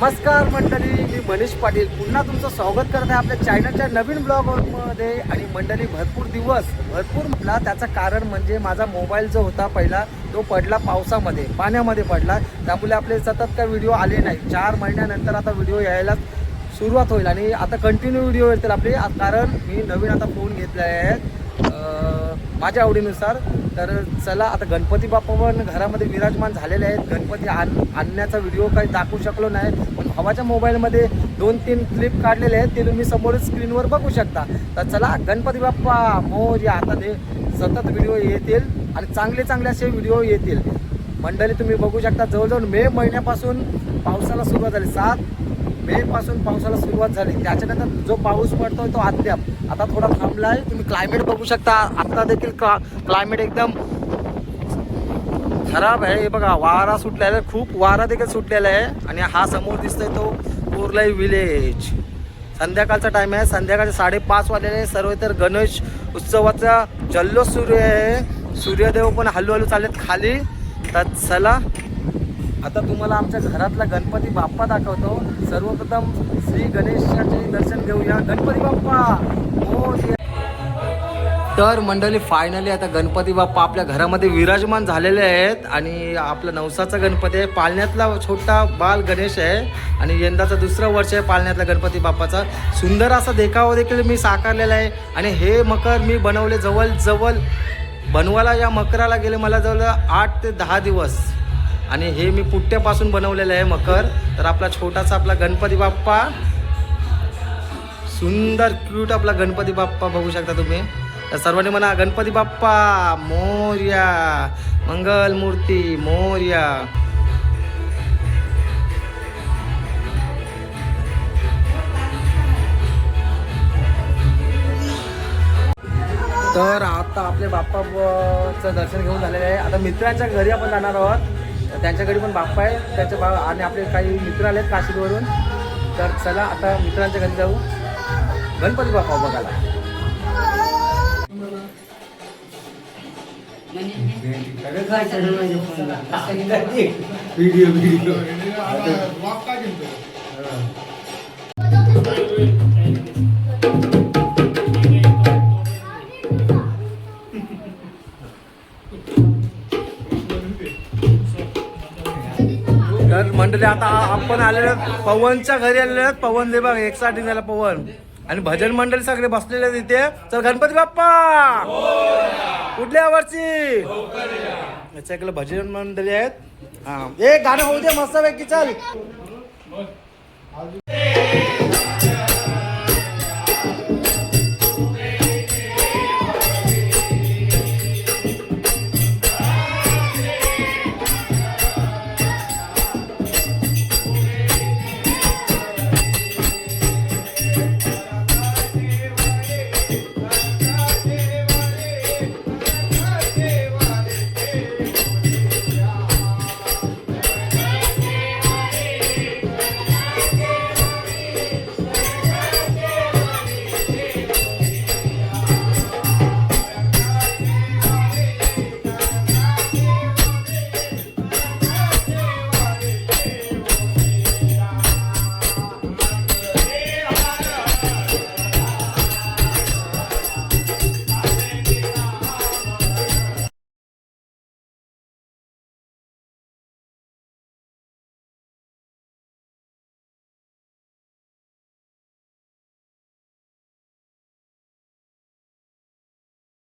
नमस्कार मंडळी मी मनीष पाटील. पुन्हा तुमचं स्वागत करत आहे आपल्या चॅनलच्या नवीन ब्लॉगमध्ये आणि मंडळी भरपूर दिवस भरपूर म्हटला त्याचं कारण म्हणजे माझा मोबाईल जो होता पहिला तो पडला पावसामध्ये पाण्यामध्ये पडला. त्यामुळे आपले सतत काय व्हिडिओ आले नाही. चार महिन्यानंतर आता व्हिडिओ यायला सुरुवात होईल. आणि आता कंटिन्यू व्हिडिओ येतील आपले. कारण मी नवीन आता फोन घेतला आहे माझ्या आवडीनुसार. तर चला आता गणपती बाप्पा पण घरामध्ये विराजमान झालेले आहेत. गणपती आण आणण्याचा व्हिडिओ काही दाखवू शकलो नाही. पण भावाच्या मोबाईलमध्ये दोन तीन क्लिप काढलेले आहेत. ते तुम्ही समोर स्क्रीनवर बघू शकता. तर चला गणपती बाप्पा मोर आता ते सतत व्हिडिओ येतील आणि चांगले चांगले असे व्हिडिओ येतील. मंडळी तुम्ही बघू शकता जवळजवळ मे महिन्यापासून पावसाला सुरुवात झाली. सात मे पासून पावसाला सुरुवात झाली. त्याच्यानंतर जो पाऊस पडतोय तो अद्याप. आता थोडा थांबला आहे तुम्ही क्लायमेट बघू शकता. आता देखील क्लायमेट एकदम खराब आहे. हे बघा वारा सुटलेला आहे. खूप वारा देखील सुटलेला आहे. आणि हा समोर दिसतोय तो कोरलाई विलेज संध्याकाळचा टाइम आहे. संध्याकाळचे साडेपाच वाजलेले सर्व तर गणेश उत्सवाचा जल्लोष सुरू आहे. सूर्यदेव पण हळूहळू हळू चाललेत खाली. तर चला आता तुम्हाला आमच्या घरातला गणपती बाप्पा दाखवतो. सर्वप्रथम श्री गणेशाचे दर्शन घेऊया. गणपती बाप्पा! हो, तर मंडळी फायनली आता गणपती बाप्पा आपल्या घरामध्ये विराजमान झालेले आहेत आणि आपला नवसाचा गणपती आहे. पालण्यातला छोटा बाल गणेश आहे आणि यंदाचा दुसरं वर्ष आहे पालण्यातला गणपती बाप्पाचा. सुंदर असा देखावा देखील मी साकारलेला आहे आणि हे मकर मी बनवले जवळ जवळ बनवायला या मकराला गेले मला जवळ आठ ते दहा दिवस. आणि हे मी पुट्ट्यापासून बनवलेलं आहे मकर. तर आपला छोटासा आपला गणपती बाप्पा. सुंदर क्यूट आपला गणपती बाप्पा बघू शकता तुम्ही. तर सर्वांनी म्हणा गणपती बाप्पा मोर्या मंगल मूर्ती मोर्या. तर आता आपले बाप्पाचं दर्शन घेऊन झालेलं आहे. आता मित्रांच्या घरी आपण जाणार आहोत. तर त्यांच्या घरी पण बाप्पा आहे. त्याच्या बा आणि आपले काही मित्र आले आहेत काशीवरून तर चला आता मित्रांच्या घरी जाऊ. गणपती बाप्पा बघायला. व्हिडिओ व्हिडिओ तर मंडळी आता आपण आलेलो पवनच्या घरी आलेलो आहेत. पवन दे बघ एकसाठी झाला पवन. आणि भजन मंडळी सगळे बसलेले आहेत इथे. तर गणपती बाप्पा! कुठल्या वर्षी याच्याकडे भजन मंडळी आहेत. हा. एक गाणं होऊ दे मस्त पैकी चल.